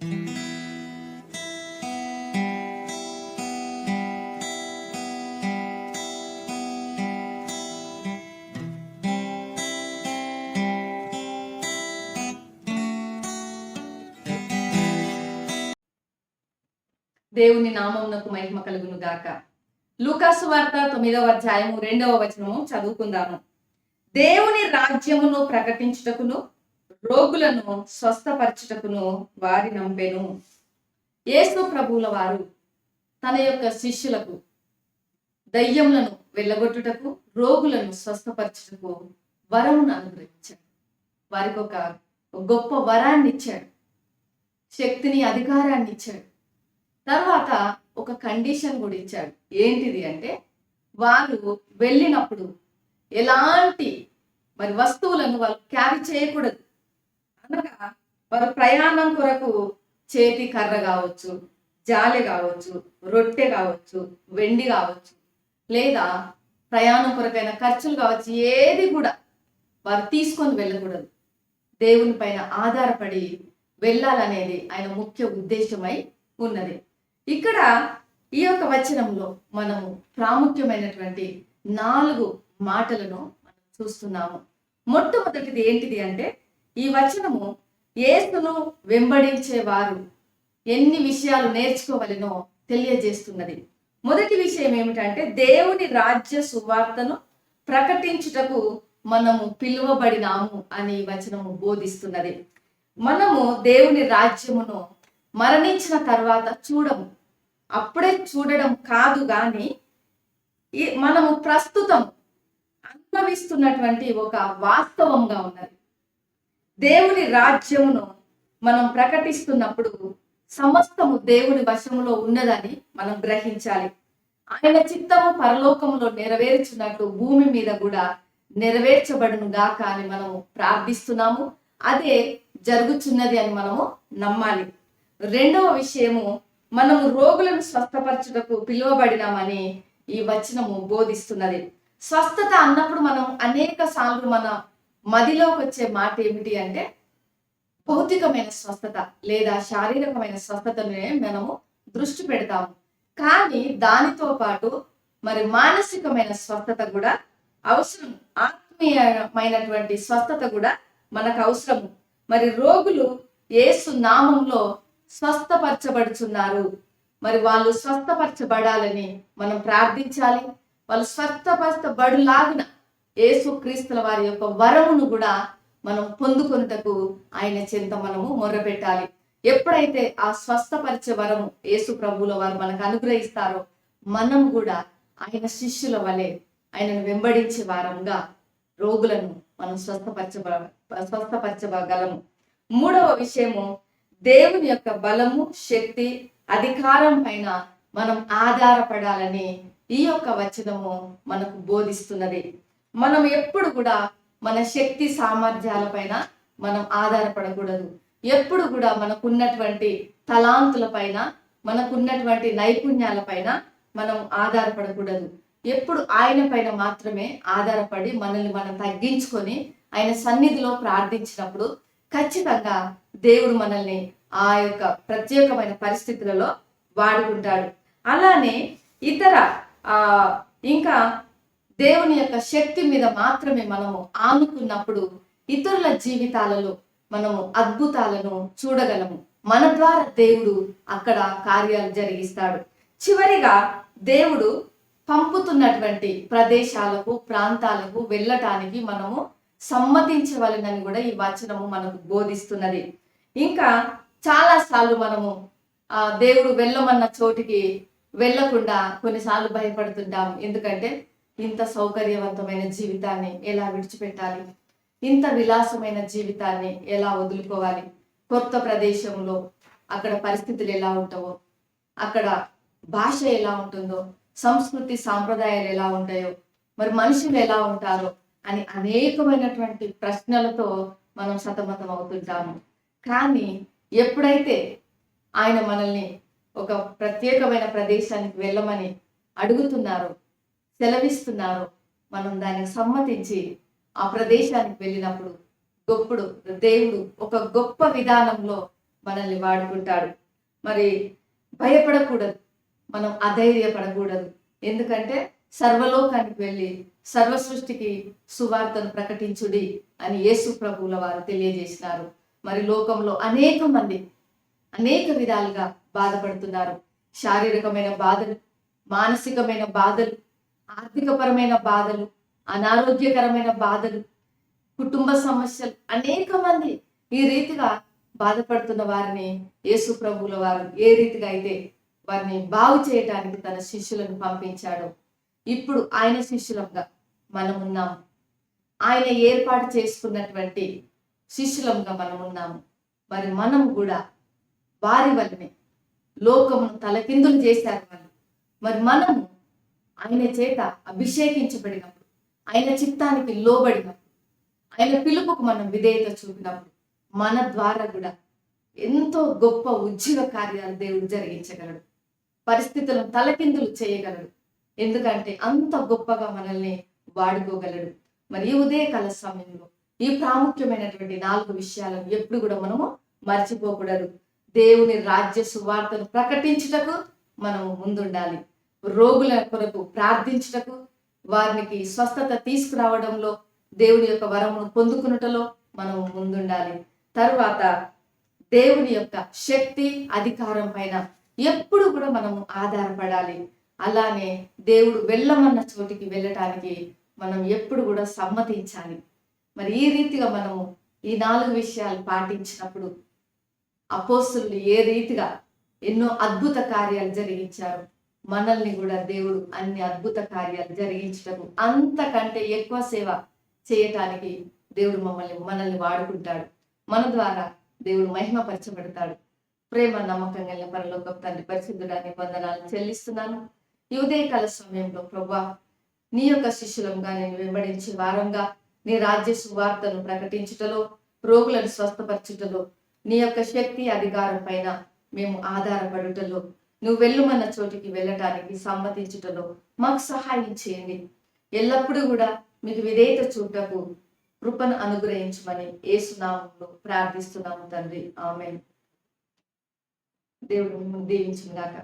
దేవుని నామమునకు మహిమ కలుగును గాక. లూకాసు వార్త తొమ్మిదవ అధ్యాయము రెండవ వచనము చదువుకుందాము. దేవుని రాజ్యమును ప్రకటించుటకును రోగులను స్వస్థపరచుటకును వారి నంపెను. యేసు ప్రభువుల వారు తన యొక్క శిష్యులకు దయ్యములను వెళ్ళగొట్టుటకు రోగులను స్వస్థపరచుటకు వరమును అనుగ్రహించాడు. వారికి ఒక గొప్ప వరాన్ని ఇచ్చాడు. శక్తిని అధికారాన్ని ఇచ్చాడు. తర్వాత ఒక కండిషన్ కూడా ఇచ్చాడు. ఏంటిది అంటే వారు వెళ్ళినప్పుడు ఎలాంటి మరి వస్తువులను వాళ్ళు క్యారీ చేయకూడదు. అనగా వారు ప్రయాణం కొరకు చేతి కర్ర కావచ్చు జాలె కావచ్చు రొట్టె కావచ్చు వెండి కావచ్చు లేదా ప్రయాణం కొరకైన ఖర్చులు కావచ్చు ఏది కూడా వారు తీసుకొని వెళ్ళకూడదు. దేవుని పైన ఆధారపడి వెళ్ళాలనేది ఆయన ముఖ్య ఉద్దేశమై ఉన్నది. ఇక్కడ ఈ యొక్క వచనంలో మనము ప్రాముఖ్యమైనటువంటి నాలుగు మాటలను మనం చూస్తున్నాము. మొట్టమొదటిది ఏంటిది అంటే ఈ వచనము ఏసును వెంబడించేవారు ఎన్ని విషయాలు నేర్చుకోవాలనో తెలియజేస్తున్నది. మొదటి విషయం ఏమిటంటే దేవుని రాజ్య సువార్తను ప్రకటించుటకు మనము పిలువబడినాము అని వచనము బోధిస్తున్నది. మనము దేవుని రాజ్యమును మరణించిన తర్వాత చూడము. అప్పుడే చూడడం కాదు కానీ ఈ- మనము ప్రస్తుతం అనుభవిస్తున్నటువంటి ఒక వాస్తవంగా ఉన్నది. దేవుని రాజ్యమును మనం ప్రకటిస్తున్నప్పుడు సమస్తము దేవుని వశములో ఉన్నదని మనం గ్రహించాలి. ఆయన చిత్తము పరలోకంలో నెరవేర్చినట్లు భూమి మీద కూడా నెరవేర్చబడును గాక అని మనము ప్రార్థిస్తున్నాము. అదే జరుగుతున్నది అని మనము నమ్మాలి. రెండవ విషయము మనము రోగులను స్వస్థపరచుటకు పిలువబడినామని ఈ వచనము బోధిస్తున్నది. స్వస్థత అన్నప్పుడు మనం అనేక సార్లు మన మదిలోకి వచ్చే మాట ఏమిటి అంటే భౌతికమైన స్వస్థత లేదా శారీరకమైన స్వస్థతనే మనము దృష్టి పెడతాము. కానీ దానితో పాటు మరి మానసికమైన స్వస్థత కూడా అవసరం. ఆత్మీయమైనటువంటి స్వస్థత కూడా మనకు అవసరము. మరి రోగులు యేసు నామంలో స్వస్థపరచబడుచున్నారు. మరి వాళ్ళు స్వస్థపరచబడాలని మనం ప్రార్థించాలి. వాళ్ళు స్వస్థపరచబడులాగున ఏసుక్రీస్తుల వారి యొక్క వరమును కూడా మనం పొందుకొనుటకు ఆయన చింత మనము మొర్రపెట్టాలి. ఎప్పుడైతే ఆ స్వస్థపరిచే వరము యేసు ప్రభువుల వారు మనకు అనుగ్రహిస్తారో మనం కూడా ఆయన శిష్యుల వలె ఆయనను వెంబడించే వారంగా రోగులను మనం స్వస్థపరచబ స్వస్థపరచగలము మూడవ విషయము దేవుని యొక్క బలము శక్తి అధికారం పైన మనం ఆధారపడాలని ఈ యొక్క వచనము మనకు బోధిస్తున్నది. మనం ఎప్పుడు కూడా మన శక్తి సామర్థ్యాలపైన మనం ఆధారపడకూడదు. ఎప్పుడు కూడా మనకున్నటువంటి తలాంతులపైన మనకున్నటువంటి నైపుణ్యాలపైన మనం ఆధారపడకూడదు. ఎప్పుడు ఆయన పైన మాత్రమే ఆధారపడి మనల్ని మనం తగ్గించుకొని ఆయన సన్నిధిలో ప్రార్థించినప్పుడు ఖచ్చితంగా దేవుడు మనల్ని ఆ యొక్క ప్రత్యేకమైన పరిస్థితులలో వాడుకుంటాడు. అలానే ఇతర ఆ ఇంకా దేవుని యొక్క శక్తి మీద మాత్రమే మనము ఆనుకున్నప్పుడు ఇతరుల జీవితాలలో మనము అద్భుతాలను చూడగలము. మన ద్వారా దేవుడు అక్కడ కార్యాలు జరిగిస్తాడు. చివరిగా దేవుడు పంపుతున్నటువంటి ప్రదేశాలకు ప్రాంతాలకు వెళ్ళటానికి మనము సమ్మతించవలనని కూడా ఈ వచనము మనకు బోధిస్తున్నది. ఇంకా చాలాసార్లు మనము ఆ దేవుడు వెళ్ళమన్న చోటికి వెళ్ళకుండా కొన్నిసార్లు భయపడుతుంటాం. ఎందుకంటే ఇంత సౌకర్యవంతమైన జీవితాన్ని ఎలా విడిచిపెట్టాలి? ఇంత విలాసమైన జీవితాన్ని ఎలా వదులుకోవాలి? కొత్త ప్రదేశంలో అక్కడ పరిస్థితులు ఎలా ఉంటావో అక్కడ భాష ఎలా ఉంటుందో సంస్కృతి సాంప్రదాయాలు ఎలా ఉంటాయో మరి మనుషులు ఎలా ఉంటారో అని అనేకమైనటువంటి ప్రశ్నలతో మనం సతమతం అవుతుంటాము. కానీ ఎప్పుడైతే ఆయన మనల్ని ఒక ప్రత్యేకమైన ప్రదేశానికి వెళ్ళమని అడుగుతున్నారో సెలవిస్తున్నారో. మనం దానికి సమ్మతించి ఆ ప్రదేశానికి వెళ్ళినప్పుడు గొప్పుడు దేవుడు ఒక గొప్ప విధానంలో మనల్ని వాడుకుంటాడు. మరి భయపడకూడదు. మనం అధైర్యపడకూడదు. ఎందుకంటే సర్వలోకానికి వెళ్ళి సర్వ సృష్టికి సువార్తను ప్రకటించుడి అని యేసు ప్రభువుల వారు తెలియజేసినారు. మరి లోకంలో అనేక మంది అనేక విధాలుగా బాధపడుతున్నారు. శారీరకమైన బాధలు మానసికమైన బాధలు ఆర్థికపరమైన బాధలు అనారోగ్యకరమైన బాధలు కుటుంబ సమస్యలు అనేక మంది ఈ రీతిగా బాధపడుతున్న వారిని యేసు ప్రభుల వారు ఏ రీతిగా అయితే వారిని బాగు చేయటానికి తన శిష్యులను పంపించాడు ఇప్పుడు ఆయన శిష్యులంగా మనం ఉన్నాము. ఆయన ఏర్పాటు చేసుకున్నటువంటి శిష్యులంగా మనం ఉన్నాము. మరి మనం కూడా వారి వల్లనే లోకమును తలకిందులు చేశారు వాళ్ళు. మరి మనము ఆయన చేత అభిషేకించబడినప్పుడు ఆయన చిత్తానికి లోబడినప్పుడు ఆయన పిలుపుకు మనం విధేయత చూపినప్పుడు మన ద్వారా కూడా ఎంతో గొప్ప ఉద్యోగ కార్యాలు దేవుడు జరిగించగలడు. పరిస్థితులను తలకిందులు చేయగలడు. ఎందుకంటే అంత గొప్పగా మనల్ని వాడుకోగలడు. మరి ఈ ఉదయకాల సమయంలో ఈ ప్రాముఖ్యమైనటువంటి నాలుగు విషయాలను ఎప్పుడు కూడా మనము మర్చిపోకూడదు. దేవుని రాజ్య సువార్తను ప్రకటించుటకు మనము ముందుండాలి. రోగుల కొరకు ప్రార్థించుటకు వారికి స్వస్థత తీసుకురావడంలో దేవుని యొక్క వరమును పొందుకున్నటలో మనము ముందుండాలి. తరువాత దేవుని యొక్క శక్తి అధికారం పైన ఎప్పుడు కూడా మనము ఆధారపడాలి. అలానే దేవుడు వెళ్ళమన్న చోటికి వెళ్ళటానికి మనం ఎప్పుడు కూడా సమ్మతించాలి. మరి ఈ రీతిగా మనము ఈ నాలుగు విషయాలు పాటించినప్పుడు అపోస్తులు ఏ రీతిగా ఎన్నో అద్భుత కార్యాలు జరిగించారు. మనల్ని కూడా దేవుడు అన్ని అద్భుత కార్యాలు జరిగించటము. అంతకంటే ఎక్కువ సేవ చేయటానికి దేవుడు మమ్మల్ని మనల్ని వాడుకుంటాడు. మన ద్వారా దేవుడు మహిమపరచబడతాడు. ప్రేమ నమ్మకం కలిగిన పరలోక తండ్రి పరిశుద్ధుడాన్ని వందనాలు చెల్లిస్తున్నాను. ఈ ఉదయకాల సమయంలో ప్రభా నీ యొక్క శిష్యులంగా నేను వెంబడించి వారంగా నీ రాజ్య సువార్తను ప్రకటించుటలో రోగులను స్వస్థపరచుటలో నీ యొక్క శక్తి అధికారం పైన మేము ఆధారపడుటలో నువ్వు వెళ్ళుమన్న చోటికి వెళ్ళటానికి సమ్మతించుటలో మాకు సహాయం చేయండి. ఎల్లప్పుడూ కూడా మీకు విధేయత చూడటకు కృపను అనుగ్రహించమని ఏసునామంలో ప్రార్థిస్తున్నాము తండ్రి. ఆమె దేవుడు దీవించుగాక